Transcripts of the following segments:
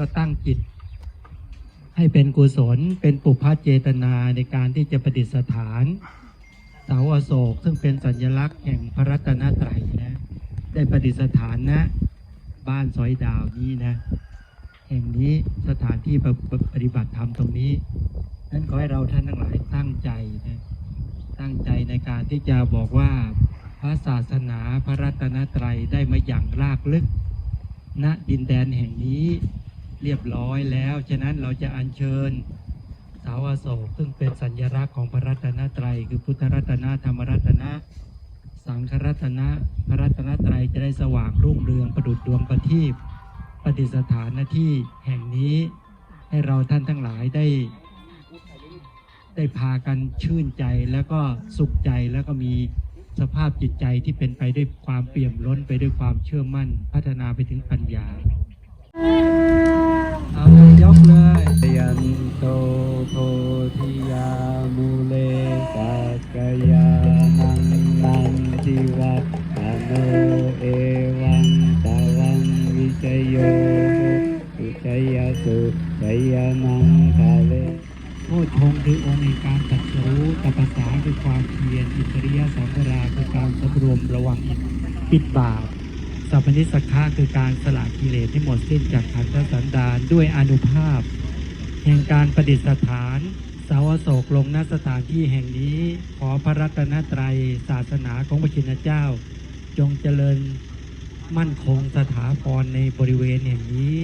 ก็ตั้งจิต ให้เป็นกุศลเป็นปุพพเจตนาในการที่จะประดิษฐานเสาอโศก ซึ่งเป็นสัญลักษณ์แห่งพระรัตนตรัยนะ ได้ประดิษฐานนะ บ้านสอยดาวนี้นะ แห่งนี้สถานที่ปฏิบัติธรรมตรงนี้นั้นขอให้เราท่านทั้งหลายตั้งใจนะตั้งใจในการที่จะบอกว่าพระศาสนาพระรัตนตรัยได้มาอย่างรากลึกณดินแดนแห่งนี้ เรียบร้อยแล้ว ฉะนั้นเราจะอัญเชิญสาอโศกซึ่งเป็นสัญลักษณ์ของพระรัตนตรัย คือพุทธรัตนะธรรมรัตนะ สังฆรัตนะพระรัตนตรัยจะได้สว่างรุ่งเรืองประดุจดวงประทีปประดิษฐานหน้าที่แห่งนี้ให้เราท่านทั้งหลายได้ ได้พากันชื่นใจแล้วก็สุขใจแล้วก็มีสภาพจิตใจที่เป็นไปด้วยความเปี่ยมล้นไปด้วยความเชื่อมั่น พัฒนาไปถึงปัญญา เอาเลยยกเลยยันโตโพธิยามูเลสักยานังนันทิวัฒโนเอวังตาวังวิจโยสุจยสุจยมังคาเลโพชฌงค์คือองค์แห่งการตัดรู้ตัปสาคือความเพียรอิสริยสัมปราคือการสำรวมระวังปิดบาป สัพพนิสกขะคือการสละกิเลสให้หมดสิ้นจากขันธสันดานด้วยอนุภาพ แห่งการประดิษฐานสาวโศกลงณสถานที่แห่งนี้ขอพระรัตนตรัยศาสนาของพระชินเจ้า จงเจริญมั่นคงสถาพรในบริเวณแห่งนี้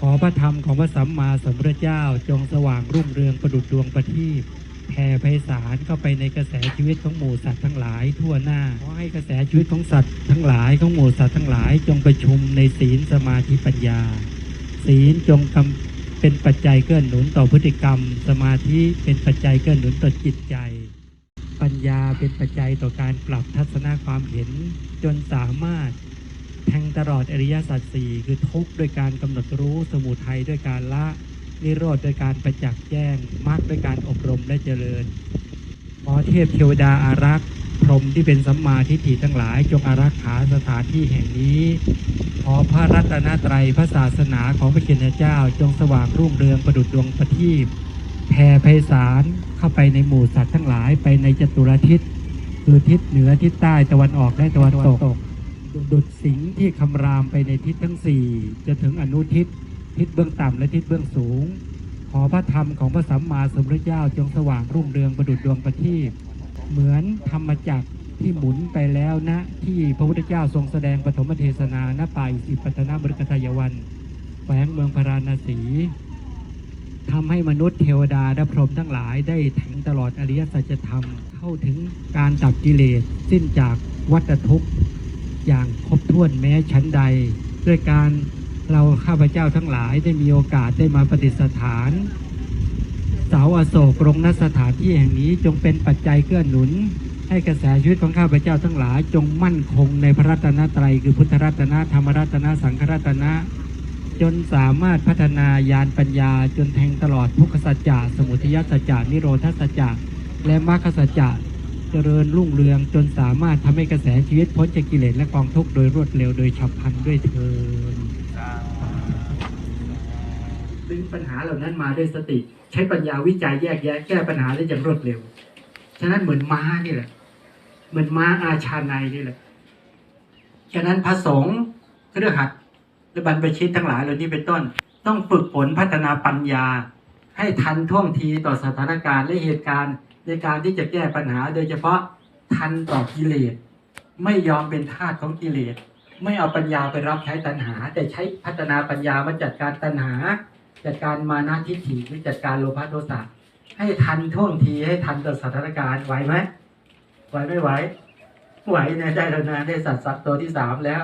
ขอพระธรรมของพระสัมมาสัมพุทธเจ้าจงสว่างรุ่งเรืองประดุจดวงประทีป แผ่ไพศาลเข้าไปในกระแสชีวิตของหมู่สัตว์ทั้งหลายทั่วหน้าขอให้กระแสชีวิตของสัตว์ทั้งหลายของหมู่สัตว์ทั้งหลาย จงประชุมในศีลสมาธิปัญญา ศีลจงกำเป็นปัจจัยเกื้อหนุนต่อพฤติกรรม สมาธิเป็นปัจจัยเกื้อหนุนต่อจิตใจ ปัญญาเป็นปัจจัยต่อการปรับทัศนคความเห็น จนสามารถแทงตลอดอริยสัจสี่คือทุกข์ด้วยการกำหนดรู้สมุทัยด้วยการละ นิโรธโดยการประจักษ์แจ้งมรรคด้วยการอบรมและเจริญขอเทพเทวดาอารักษ์พรหมที่เป็นสัมมาทิฏฐิทั้งหลาย จงอารักขาสถานที่แห่งนี้ ขอพระรัตนตรัยพระศาสนาของพระเกียรติเจ้า จงสว่างรุ่งเรืองประดุจดวงประทีปแผ่ไพศาลเข้าไปในหมู่สัตว์ทั้งหลายไปในจตุรทิศคือทิศเหนือทิศใต้ตะวันออกและตะวันตก ดุดสิงที่คำรามไปในทิศทั้งสี่จะถึงอนุทิศ ทิศเบื้องต่ำและทิศเบื้องสูง ขอพระธรรมของพระสัมมาสัมพุทธเจ้าจงสว่างรุ่งเรืองประดุจดวงประทีปเหมือนธรรมจักรที่หมุนไปแล้วนะที่พระพุทธเจ้าทรงแสดงปฐมเทศนาณป่าอิสิปตนบริกทายวันแขวงเมืองพาราณสีทำให้มนุษย์เทวดาและพรหมทั้งหลายได้แทงตลอดอริยสัจธรรม เข้าถึงการดับกิเลส สิ้นจากวัฏทุกข์ อย่างครบถ้วนแม้ชั้นใด ด้วยการ เราข้าพเจ้าทั้งหลายได้มีโอกาสได้มาปฏิสถาน เสาอโศกลงณสถานที่แห่งนี้จงเป็นปัจจัยเกื้อหนุน ให้กระแสชีวิตของข้าพเจ้าทั้งหลาย จงมั่นคงในพระรัตนตรัยคือพุทธรัตนะธรรมรัตนะสังฆรัตนะ จนสามารถพัฒนายานปัญญา จนแทงตลอดทุกขสัจจะสมุทัยสัจจะนิโรธสัจจะและมรรคสัจจะเจริญรุ่งเรืองจนสามารถทำให้กระแสชีวิตพ้นจากกิเลสและกองทุกข์โดยรวดเร็วโดยฉับพลันด้วยเทินดึง ปัญหาเหล่านั้นมาด้วยสติ ใช้ปัญญาวิจัยแยกแยะ แก้ปัญหาได้อย่างรวดเร็ว ฉะนั้นเหมือนม้านี่แหละ เหมือนม้าอาชาในนี่แหละ ฉะนั้นพระสงฆ์เครือขัดและบรรพชิตทั้งหลายเหล่านี้เป็นต้น ต้องฝึกฝนพัฒนาปัญญา ให้ทันท่วงทีต่อสถานการณ์และเหตุการณ์ ในการที่จะแก้ปัญหา โดยเฉพาะทันต่อกิเลสไม่ยอมเป็นทาสของกิเลสไม่เอาปัญญาไปรับใช้ตัณหา แต่ใช้พัฒนาปัญญามาจัดการตัณหา จัดการมานาทิฏฐิหรือจัดการโลภะโทสะให้ทันท่วงทีให้ทันต่อสถานการณ์ไหวไหมไหวไม่ไหวไหวนะได้แล้วนะได้สัตว์สัตว์ตัวที่สามแล้ว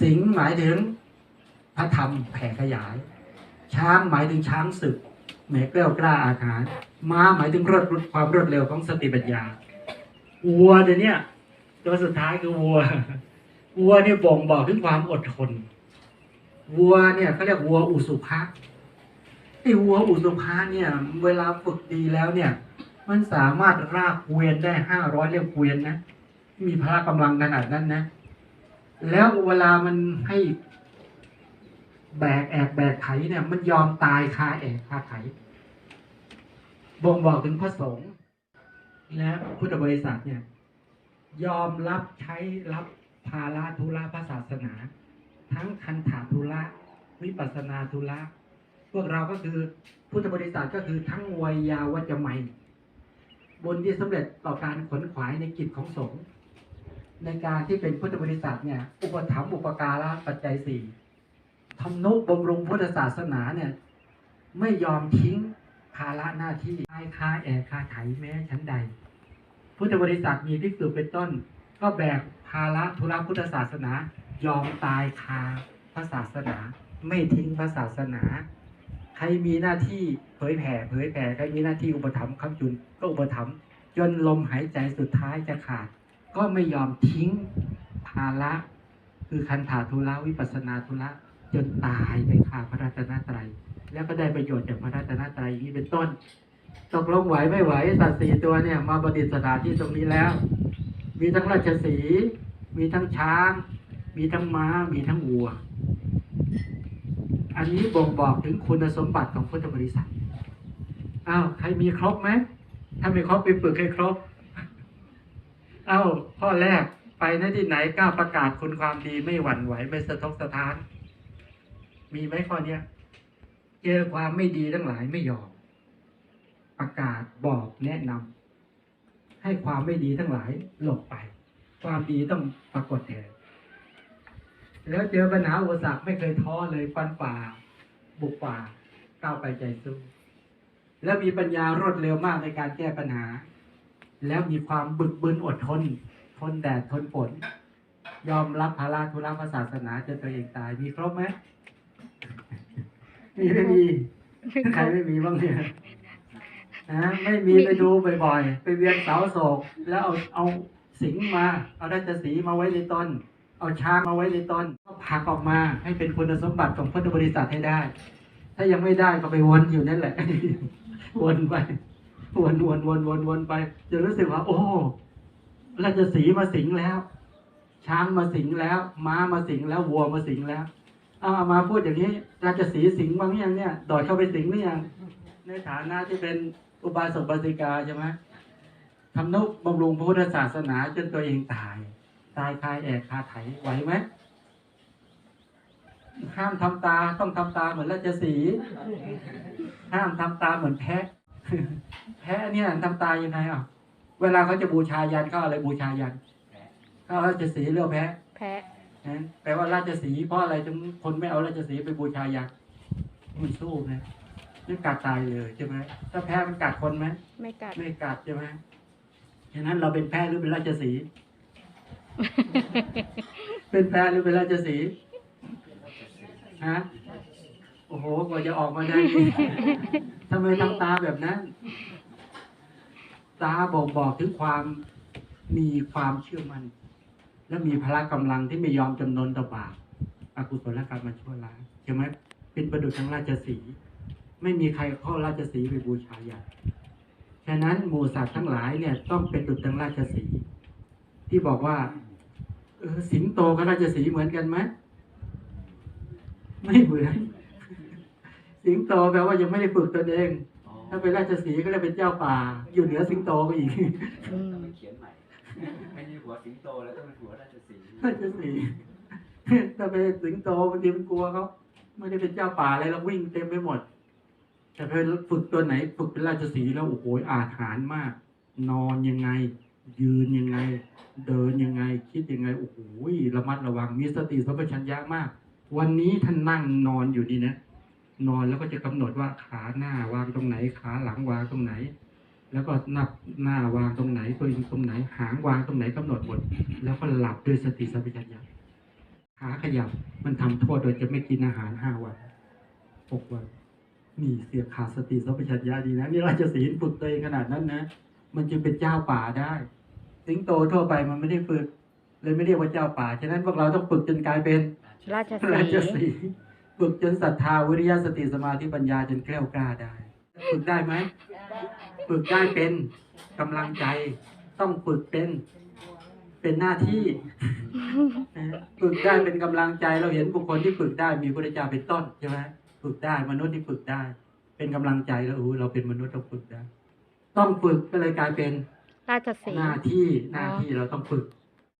สิงหมายถึงพระธรรมแผ่ขยาย ช้างหมายถึงช้างศึกแหมกล้ากล้าอาถรรม้าหมายถึงรวดความรวดเร็วของสติปัญญาวัวเดี๋ยวนี้ตัวสุดท้ายคือวัววัวเนี่ยบ่งบอกถึงความอดทน วัวเนี่ยเขาเรียกวัวอุสุภะไอ้วัวอุสุภะเนี่ย เวลาฝึกดีแล้วเนี่ย มันสามารถรากเวียนได้ห้าร้อยเรียกเวียนนะ มีพละกำลังขนาดนั้นนะ แล้วเวลามันให้แบกแอกแบกไถเนี่ย มันยอมตายคาแอกคาไถบ่งบอกถึงพระสงฆ์และพุทธบริษัทเนี่ย ยอมรับใช้รับภาระธุระพระศาสนา ทั้งคันถาธุระวิปัสนาธุระพวกเราก็คือพุทธบริษัทก็คือทั้งวัยยาวัจจะใหม่บุญที่สำเร็จต่อการขนขวายในกิจของสงฆ์ในการที่เป็นพุทธบริษัทเนี่ย อุปถัมภ์อุปการะปัจจัยสี่ทำนุบำรุงพุทธศาสนาเนี่ย ไม่ยอมทิ้งภาระหน้าที่คายคาแอกคาไถแม้ชั้นใด พุทธบริษัทมีภิกษุเป็นต้น ก็แบกภาระธุระพุทธศาสนา ยอมตายคาพระศาสนา ไม่ทิ้งพระศาสนา ใครมีหน้าที่เผยแผ่เผยแผ่ใครมีหน้าที่อุปถัมภ์คำจุนก็อุปถัมภ์จนลมหายใจสุดท้ายจะขาด ก็ไม่ยอมทิ้งภาระคือคันถาธุระวิปัสนาธุระจนตายไปคาพระรัตนตรัย แล้วก็ได้ประโยชน์จากพระรัตนตรัยนี้เป็นต้น ตกลงไหวไม่ไหวสัตว์สี่ตัวเนี่ย มาประดิษฐานที่ตรงนี้แล้ว มีทั้งราชสี มีทั้งช้าง มีทั้งม้ามีทั้งวัว อันนี้บ่งบอกถึงคุณสมบัติของพุทธบริษัทอ้าวใครมีครบไหมถ้าไม่ครบไปฝึกให้ครบเอ้าข้อแรกไปณที่ไหนกล้าประกาศคุณความดีไม่หวั่นไหวไม่สะทกสะท้าน มีไหมข้อเนี้ยเจอความไม่ดีทั้งหลายไม่ยอมประกาศบอกแนะนำให้ความไม่ดีทั้งหลายหลบไป ความดีต้องปรากฏแทน แล้วเจอปัญหาอุปสรรคไม่เคยท้อเลยฟันฝ่า บุกฝ่า ก้าวไปใจสู้ แล้วมีปัญญารวดเร็วมากในการแก้ปัญหา แล้วมีความบึกบึนอดทน ทนแดดทนฝนยอมรับภาระธุระพระศาสนาจนตัวเองตายมีครบไหมมีไม่มีใครไม่มีบ้างเนี่ยนะไม่มีไปดูบ่อยๆ ไปเวียนเสาโศก แล้วเอาเอาสิงห์มา เอาราชสีห์มาไว้ในต้น เอาช้างมาไว้ในต้นก็ผักออกมาให้เป็นคุณสมบัติของพุทธบริษัทให้ได้ ถ้ายังไม่ได้ก็ไปวนอยู่นั่นแหละ วนไปวนวนวนวนวนไปจนรู้สึกว่า โอ้ราชสีมาสิงแล้ว ช้างมาสิงแล้ว ม้ามาสิงแล้ววัวมาสิงแล้วเอาเอามาพูดอย่างนี้ ราชสีสิงบ้างยังเนี่ยดอดเข้าไปสิงหรือยังในฐานะที่เป็นอุบาสกบาสิกาใช่ไหมทำนุบำรุงพระพุทธศาสนาจนตัวเองตาย ตายคายแอกคาไถไหวไหมห้ามทำตาต้องทำตาเหมือนราชสีห์ห้ามทำตาเหมือนแพะ แพะเนี่ยทำตายังไงอะ เวลาเขาจะบูชายันเขาเอาอะไรบูชายันเขาเอาราชสีห์เรียกว่าแพะ แพะนะแปลว่าราชสีห์เพราะอะไรถึงคนไม่เอาราชสีห์ไปบูชายันมันสู้นะนี่กัดตายเลยใช่ไหมถ้าแพ้มันกัดคนไหมไม่กัดไม่กัดใช่ไหมฉะนั้นเราเป็นแพ้หรือเป็นราชสีห์ เป็นแพ้หรือเป็นราชสีห์ฮะโอ้โหกว่าจะออกมาได้ทำไมทำตาแบบนั้น ตาบอกบอกถึงความมีความเชื่อมัน่นและมีพละกำลังที่ไม่ยอมจำนนต่อบาปอกุศลกรรมมาชั่วร้ายใช่ไหมเป็นประดุจทั้งราชสีห์ไม่มีใครเข้าราชสีห์ไปบูชายันฉะนั้นหมู่สัตว์ทั้งหลายเนี่ย ต้องเป็นดุจทั้งราชสีห์ ที่บอกว่า เออสิงโตกับราชสีห์เหมือนกันไหมไม่เหมือน สิงโตแปลว่ายังไม่ได้ฝึกตนเอง ถ้าเป็นราชสีห์ก็จะเป็นเจ้าป่า อยู่เหนือสิงโตไปอีกอืมเขียนใหม่ไม่ใช่หัวสิงโตแล้วต้องเป็นหัวราชสีห์ราชสีห์ถ้าเป็นสิงโตบางทีมันกลัวเขาไม่ได้เป็นเจ้าป่าอะไรแล้ววิ่งเต็มไปหมด แต่พอฝึกตัวไหนฝึกเป็นราชสีห์แล้วโอ้โหอาถรรพ์มาก นอนยังไง ยืนยังไง เดินยังไง คิดยังไงโอ้โหระมัดระวังมีสติสัมปชัญญะมาก วันนี้ท่านนั่งนอนอยู่นี่นะนอนแล้วก็จะกำหนดว่าขาหน้าวางตรงไหน ขาหลังวางตรงไหน แล้วก็นับหน้าวางตรงไหนตัวเองตรงไหน หางวางตรงไหนกำหนดหมดแล้วก็หลับด้วยสติสัมปชัญญะขาขยับมันทำโทษโดยจะไม่กินอาหารห้าวันหกวันนี่เสียขาดสติสัมปชัญญะดีนะนี่ราชสีห์ฝึกตัวเองขนาดนั้นนะ มันจึงเป็นเจ้าป่าได้ สิงโตทั่วไปมันไม่ได้ฝึก เลยไม่เรียกว่าเจ้าป่า ฉะนั้นพวกเราต้องฝึกจนกลายเป็นราชสีฝึกจนศรัทธาวิริยะสติสมาธิปัญญาจนแกล้วกล้าได้ ฝึกได้ไหมฝึกได้เป็นกำลังใจ ต้องฝึกเป็นเป็นหน้าที่ฝึกได้เป็นกำลังใจเราเห็นบุคคลที่ฝึกได้มีพระเจ้าเป็นต้นใช่ไหมฝึกได้มนุษย์ที่ฝึกได้ เป็นกำลังใจแล้วเราเป็นมนุษย์เราฝึกได้ ต้องฝึกก็เลยกลายเป็น ราชสีหน้าที่หน้าที่เราต้องฝึก